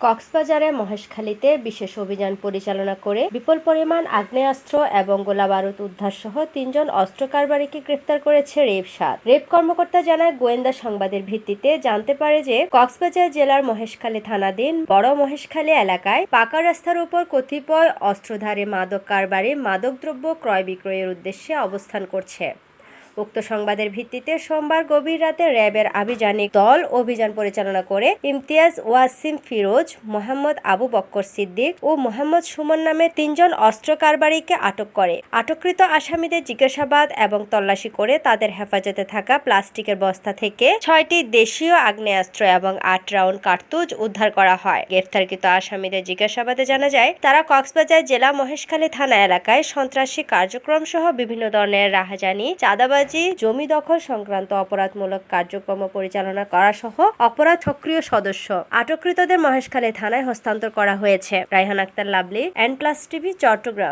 কক্সবাজারে মহেশখালীতে বিশেষ অভিযান পরিচালনা করে বিপুল পরিমাণ আগ্নেয়াস্ত্র এবং গোলাবারুদ উদ্ধার সহ তিনজন অস্ত্র কারবারিকে গ্রেফতার করেছে রেব সাত। রেব কর্মকর্তা জানায়, গোয়েন্দা সংবাদের ভিত্তিতে জানতে পারে যে কক্সবাজার জেলার মহেশখালী থানাধীন বড় মহেশখালী এলাকায় পাকা রাস্তার উপর কতিপয় অস্ত্রধারী মাদক কারবারি মাদকদ্রব্য ক্রয় বিক্রয়ের উদ্দেশ্যে অবস্থান করছে। উক্ত সংবাদের ভিত্তিতে সোমবার গভীর রাতে র্যাবের আভিযানিক দল অভিযান পরিচালনা করে ইমতিয়াজ ওয়াসিম ফিরোজ, মোহাম্মদ আবু বক্কর সিদ্দিক ও মোহাম্মদ সুমন নামে তিনজন অস্ত্র কারবারিকে আটক করে। আটককৃত আসামিদের জিজ্ঞাসাবাদ এবং তল্লাশি করে তাদের হেফাজতে থাকা প্লাস্টিকের বস্তা থেকে ছয়টি দেশীয় আগ্নেয়াস্ত্র এবং আট রাউন্ড কার্তুজ উদ্ধার করা হয়। গ্রেফতারকৃত আসামিদের জিজ্ঞাসাবাদে জানা যায়, তারা কক্সবাজার জেলা মহেশখালী থানা এলাকায় সন্ত্রাসী কার্যক্রম সহ বিভিন্ন ধরনের রাহাজানি, চাঁদাবাজি জমি দখল সংক্রান্ত অপরাধমূলক কার্যক্রম পরিচালনা করা সহ অপরাধ সক্রিয় সদস্য আটককৃতদের মহেশখালী থানায় হস্তান্তর করা হয়েছে। Raihan Akter Lovely N plus TV Chattogram.